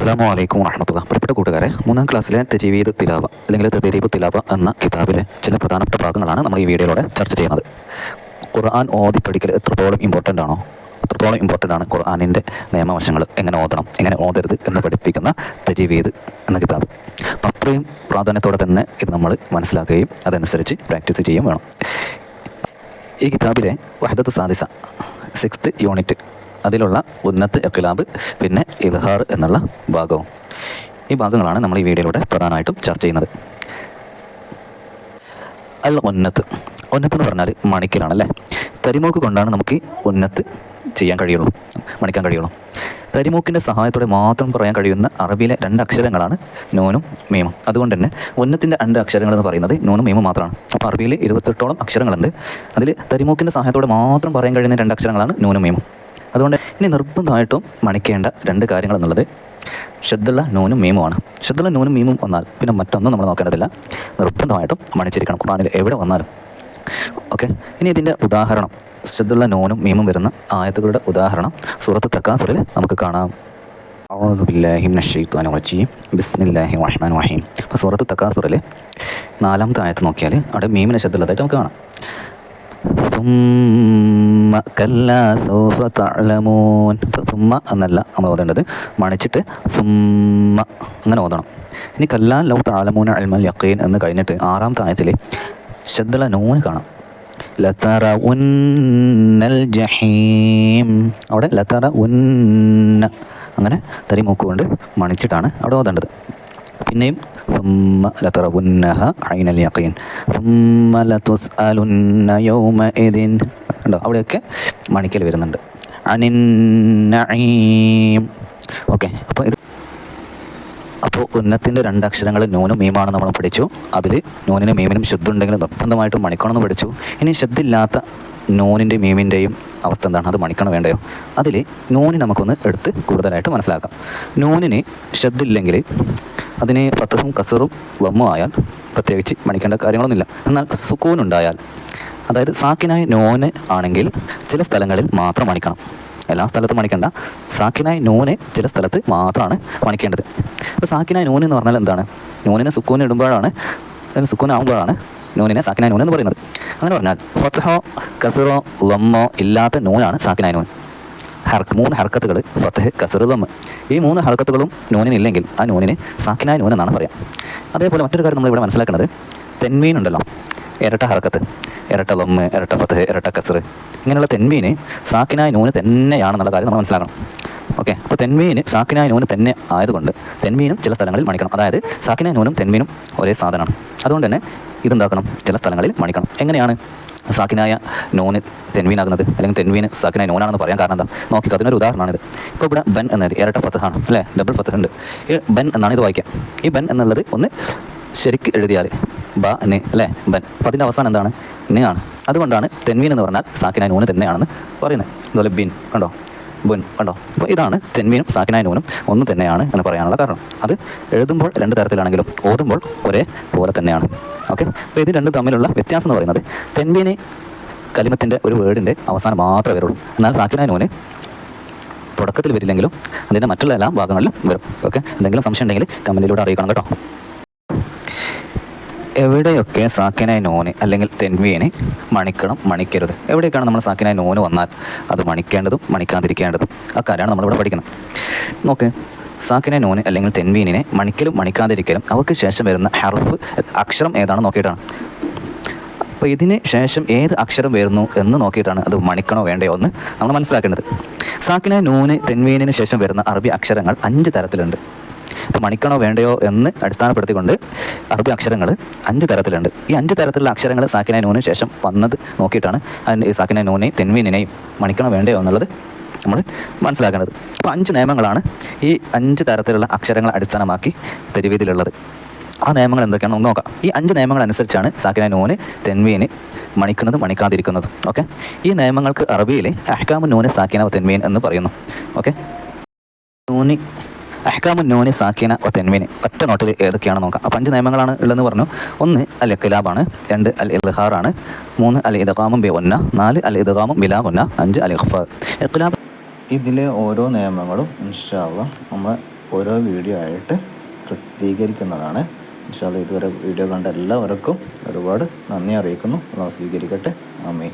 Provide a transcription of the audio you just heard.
അസ്സാം വലൈക്കും വറഹമത്തുള്ള പ്രിയപ്പെട്ട കൂട്ടുകാരെ മൂന്നാം ക്ലാസ്സിലെ തെജീവീത് തിലാവ അല്ലെങ്കിൽ തെരീബ് തിലാവ എന്ന കിതാബിലെ ചില പ്രധാനപ്പെട്ട ഭാഗങ്ങളാണ് നമ്മൾ ഈ വീഡിയോയിലൂടെ ചർച്ച ചെയ്യുന്നത്. ഖുർആൻ ഓതി പഠിക്കൽ എത്രത്തോളം ഇമ്പോർട്ടന്റ് ആണോ അത്രത്തോളം ഇമ്പോർട്ടന്റ് ആണ് ഖുർആാനിന്റെ നിയമവശങ്ങൾ. എങ്ങനെ ഓതണം എങ്ങനെ ഓതരുത് എന്ന് പഠിപ്പിക്കുന്ന തജീവീദ് എന്ന കിതാബ്. അത്രയും പ്രാധാന്യത്തോടെ തന്നെ ഇത് നമ്മൾ മനസ്സിലാക്കുകയും അതനുസരിച്ച് പ്രാക്ടീസ് ചെയ്യുകയും വേണം. ഈ കിതാബിലെ വഹദത്ത് സാദിസ സിക്സ്ത് യൂണിറ്റ് അതിലുള്ള ഉന്നത്ത് എക്കിലാബ് പിന്നെ ഇൽഹാർ എന്നുള്ള ഭാഗവും. ഈ ഭാഗങ്ങളാണ് നമ്മൾ ഈ വീഡിയോയിലൂടെ പ്രധാനമായിട്ടും ചർച്ച ചെയ്യുന്നത്. അൽ ഉന്നത്ത്. ഉന്നത്ത് എന്ന് പറഞ്ഞാൽ മണിക്കലാണല്ലേ തരിമോക്ക് കൊണ്ടാണ് നമുക്ക് ഉന്നത്ത് ചെയ്യാൻ കഴിയുള്ളൂ മണിക്കാൻ കഴിയുള്ളൂ. തരിമൂക്കിന്റെ സഹായത്തോടെ മാത്രം പറയാൻ കഴിയുന്ന അറബിയിലെ രണ്ട് അക്ഷരങ്ങളാണ് നൂനും മീമും. അതുകൊണ്ട് തന്നെ ഒന്നത്തിന്റെ രണ്ട് അക്ഷരങ്ങൾ എന്ന് പറയുന്നത് നൂനും മീമും മാത്രമാണ്. അപ്പോൾ അറബിയിൽ ഇരുപത്തെട്ടോളം അക്ഷരങ്ങളുണ്ട്. അതിൽ തരിമൂക്കിന്റെ സഹായത്തോടെ മാത്രം പറയാൻ കഴിയുന്ന രണ്ട് അക്ഷരങ്ങളാണ് നൂനും മീമും. അതുകൊണ്ട് ഇനി നിർബന്ധമായിട്ടും മണിക്കേണ്ട രണ്ട് കാര്യങ്ങൾ എന്നുള്ളത് ശ്രദ്ധുള്ള നൂനും മീമുമാണ് ശ്രദ്ധുള്ള നൂനും മീമും വന്നാൽ പിന്നെ മറ്റൊന്നും നമ്മൾ നോക്കേണ്ടതില്ല. നിർബന്ധമായിട്ടും മണിച്ചിരിക്കണം. ഖുറാനിൽ എവിടെ വന്നാലും. ഓക്കെ? ഇനി ഇതിന്റെ ഉദാഹരണം. ശ്രദ്ധുള്ള നോനും മീമും വരുന്ന ആയത്തുകളുടെ ഉദാഹരണം സുഹൃത്ത് തക്കാസുറിൽ നമുക്ക് കാണാം. ബിസ്മില്ലാഹി റഹ്മാൻ റഹീം. അപ്പോൾ സൂറത്ത് തക്കാസുറിൽ നാലാമത്തെ ആയത്ത് നോക്കിയാൽ അവിടെ മീമിനെ ശബ്ദമുള്ളതായിട്ട് നമുക്ക് കാണാം. സുമ്മ കല്ല എന്നല്ല നമ്മൾ ഓതേണ്ടത്. മണിച്ചിട്ട് സുമ്മ അങ്ങനെ ഓതണം. ഇനി കല്ലാൻ ലൗ താലമോൻ അൽമൽ യക്കീൻ എന്ന് കഴിഞ്ഞിട്ട് ആറാമത്തെ ആയത്തിൽ ശബ്ദള നൂന് കാണാം. ലത്തറ ഉന്നൽ ജഹീം അവിടെ ലത്തറ ഉന്ന അങ്ങനെ തരി മൂക്കുകൊണ്ട് മണിച്ചിട്ടാണ് അവിടെ ഓതേണ്ടത് പിന്നെയും ثم لترونها عين اليقين ثم لتسألن يومئذ ഉണ്ടോ അവിടെയൊക്കെ മണിക്കൽ വരുന്നുണ്ട് അനിന്നീം ഓക്കെ അപ്പോൾ ഇത് അപ്പോൾ ഉന്നത്തിന്റെ രണ്ട് അക്ഷരങ്ങൾ നൂനും മീമാണ് നമ്മൾ പഠിച്ചു. അതിൽ നൂനിനും മീമിനും ശുദ്ധുണ്ടെങ്കിൽ നിർബന്ധമായിട്ടും മണിക്കണമെന്ന് പഠിച്ചു. ഇനി ശുദ്ധില്ലാത്ത നൂനിന്റെ മീമിന്റെയും അവസ്ഥ എന്താണ്? അത് മണിക്കണം വേണ്ടയോ? അതിൽ നൂന് നമുക്കൊന്ന് എടുത്ത് കൂടുതലായിട്ട് മനസ്സിലാക്കാം. നൂനിന് ശ്രദ്ധില്ലെങ്കിൽ അതിന് ഫത്തഹും കസറും ലമ്മും ആയാൽ പ്രത്യേകിച്ച് മണിക്കേണ്ട കാര്യങ്ങളൊന്നുമില്ല. എന്നാൽ സുക്കൂനുണ്ടായാൽ അതായത് സാക്കിനായ നോന് ആണെങ്കിൽ ചില സ്ഥലങ്ങളിൽ മാത്രം മണിക്കണം. എല്ലാ സ്ഥലത്തും മണിക്കണ്ട. സാക്കിനായ നൂന് ചില സ്ഥലത്ത് മാത്രമാണ് മണിക്കേണ്ടത്. അപ്പോൾ സാക്കിനായ നൂന് എന്ന് പറഞ്ഞാൽ എന്താണ്? നൂനിനെ സുക്കൂന് ഇടുമ്പോഴാണ് സുക്കൂനാകുമ്പോഴാണ് നൂനിനെ സാക്കിനായ നൂൻ എന്ന് പറയുന്നത്. അങ്ങനെ പറഞ്ഞാൽ ഫത്തഹോ കസറോ ലമ്മോ ഇല്ലാത്ത നൂനാണ് സാക്കിനായ നൂൻ. ഹർക്ക് മൂന്ന് ഹർക്കത്തുകൾ ഫത്തഹ് കസറ് ലമ്മ് ഈ മൂന്ന് ഹർക്കത്തുകളും നൂനിനില്ലെങ്കിൽ ആ നൂനിന് സാക്കിനായ നൂൻ എന്നാണ് പറയാം. അതേപോലെ മറ്റൊരു കാര്യം നമ്മളിവിടെ മനസ്സിലാക്കുന്നത് തെന്മീൻ ഉണ്ടല്ലോ. ഇരട്ട ഹർക്കത്ത്. ഇരട്ട ലമ്മ് ഇരട്ട ഫത്തഹ് ഇരട്ട കസറ്. ഇങ്ങനെയുള്ള തെന്മീന് സാക്കിനായ നൂന് തന്നെയാണെന്നുള്ള കാര്യം നമ്മൾ മനസ്സിലാക്കണം. ഓക്കെ അപ്പോൾ തെന്മീന് സാക്കിനായ നൂന് തന്നെ ആയതുകൊണ്ട് തെന്മീനും ചില സ്ഥലങ്ങളിൽ മണിക്കണം. അതായത് സാക്കിനായ നൂനും തെന്മീനും ഒരേ സാധനമാണ്. അതുകൊണ്ട് തന്നെ ഇതെന്താക്കണം? ചില സ്ഥലങ്ങളിൽ മണിക്കണം. എങ്ങനെയാണ് സാക്കിനായ നോന് തെൻവീനാകുന്നത്? അല്ലെങ്കിൽ തെൻവീന് സാക്കിനായ നോനാണെന്ന് പറയാൻ കാരണം എന്താ? നോക്കിക്കോ അതിനൊരു ഉദാഹരണമാണിത്. ഇപ്പോൾ ഇവിടെ ബൻ എന്നത് ഇരട്ട ഫത്തഹാണ് അല്ലേ? ഡബിൾ ഫത്തഹ് ഉണ്ട് ഈ ബൻ എന്നാണ് ഇത് വായിക്കുക. ഈ ബൻ എന്നുള്ളത് ഒന്ന് ശരിക്ക് എഴുതിയാൽ ബ ന് അല്ലേ ബൻ. അതിന്റെ അവസാനം എന്താണ്? നെ ആണ്. അതുകൊണ്ടാണ് തെൻവീൻ എന്ന് പറഞ്ഞാൽ സാക്കിനായ നൂന് തന്നെയാണെന്ന് പറയുന്നത്. അതുപോലെ ബിൻ കണ്ടോ? ബുൻ കണ്ടോ? അപ്പോൾ ഇതാണ് തെൻവീനും സാക്കിനായ നൂനും ഒന്ന് തന്നെയാണ് എന്ന് പറയാനുള്ള കാരണം. അത് എഴുതുമ്പോൾ രണ്ട് തരത്തിലാണെങ്കിലും ഓതുമ്പോൾ ഒരേ പോലെ തന്നെയാണ്. ഓക്കെ? അപ്പോൾ ഇത് രണ്ടും തമ്മിലുള്ള വ്യത്യാസം എന്ന് പറയുന്നത് തെൻവീന് കലിമത്തിന്റെ ഒരു വേർഡിന്റെ അവസാനം മാത്രമേ വരുള്ളൂ. എന്നാൽ സാക്കിനായ നൂന് തുടക്കത്തിൽ വരില്ലെങ്കിലും അതിന്റെ മറ്റുള്ള എല്ലാ ഭാഗങ്ങളിലും വരും. ഓക്കെ? എന്തെങ്കിലും സംശയം ഉണ്ടെങ്കിൽ കമന്റിലൂടെ അറിയിക്കണം കേട്ടോ. എവിടെയൊക്കെ സാക്കിനായ നോന് അല്ലെങ്കിൽ തെൻവീനെ മണിക്കണം മണിക്കരുത്? എവിടെയൊക്കെയാണ് നമ്മൾ സാക്കിനായ നോന് വന്നാൽ അത് മണിക്കേണ്ടതും മണിക്കാതിരിക്കേണ്ടതും? ആ കാര്യമാണ് നമ്മളിവിടെ പഠിക്കുന്നത്. നോക്ക് സാക്കിനെ നോന് അല്ലെങ്കിൽ തെൻവീനിനെ മണിക്കലും മണിക്കാതിരിക്കലും അവർക്ക് ശേഷം വരുന്ന ഹർഫ് അക്ഷരം ഏതാണ് നോക്കിയിട്ടാണ്. അപ്പോൾ ഇതിന് ശേഷം ഏത് അക്ഷരം വരുന്നു എന്ന് നോക്കിയിട്ടാണ് അത് മണിക്കണോ വേണ്ടയോ എന്ന് നമ്മൾ മനസ്സിലാക്കേണ്ടത്. സാക്കിനെ നൂന് തെൻവീനിന് ശേഷം വരുന്ന അറബി അക്ഷരങ്ങൾ അഞ്ച് തരത്തിലുണ്ട്. അപ്പോൾ മണിക്കണോ വേണ്ടയോ എന്ന് അടിസ്ഥാനപ്പെടുത്തിക്കൊണ്ട് അറബി അക്ഷരങ്ങൾ അഞ്ച് തരത്തിലുണ്ട്. ഈ അഞ്ച് തരത്തിലുള്ള അക്ഷരങ്ങൾ സാക്കിന നൂന് ശേഷം വന്നത് നോക്കിയിട്ടാണ് അതിന് സാക്കിന നൂനെയും തെൻവീനിനെയും മണിക്കണോ വേണ്ടയോ എന്നുള്ളത് നമ്മൾ മനസ്സിലാക്കേണ്ടത് അപ്പോൾ അഞ്ച് നിയമങ്ങളാണ് ഈ അഞ്ച് തരത്തിലുള്ള അക്ഷരങ്ങൾ അടിസ്ഥാനമാക്കി തെരുവീതിയിലുള്ളത്. ആ നിയമങ്ങൾ എന്തൊക്കെയാണെന്ന് നമുക്ക് നോക്കാം. ഈ അഞ്ച് നിയമങ്ങൾ അനുസരിച്ചാണ് സാക്കിന നൂന് തെൻവീന് മണിക്കുന്നത് മണിക്കാതിരിക്കുന്നത്. ഓക്കെ? ഈ നിയമങ്ങൾക്ക് അറബിയിൽ അഹ്കാമു നൂന് സാക്കിന തെൻവീൻ എന്ന് പറയുന്നു. ഓക്കെ? നൂനി അഹ്കാമു നോനി സാക്കിന ഒ തെൻവീന്. ഒറ്റ നോട്ടിൽ ഏതൊക്കെയാണെന്ന് നോക്കാം. അപ്പോൾ അഞ്ച് നിയമങ്ങളാണ് ഉള്ളതെന്ന് പറഞ്ഞു. ഒന്ന് അൽ ഇഖ്ലാബാണ് രണ്ട് അൽ ഇദ്ഹാറാണ് മൂന്ന് അൽ ഇദ്ഗാമും ബി ഒന്ന നാല് അൽ ഇദ്ഗാമും ബിലാ ഒന്ന അഞ്ച് അൽ ഇഖ്ഫ ഇഖ്ലാബ് ഇതിലെ ഓരോ നിയമങ്ങളും ഇൻഷാല്ല നമ്മൾ ഓരോ വീഡിയോ ആയിട്ട് പ്രസിദ്ധീകരിക്കുന്നതാണ്. ഇൻഷാല്ല ഇതുവരെ വീഡിയോ കണ്ട എല്ലാവർക്കും ഒരുപാട് നന്ദി അറിയിക്കുന്നു. അത് സ്വീകരിക്കട്ടെ. ആമീൻ.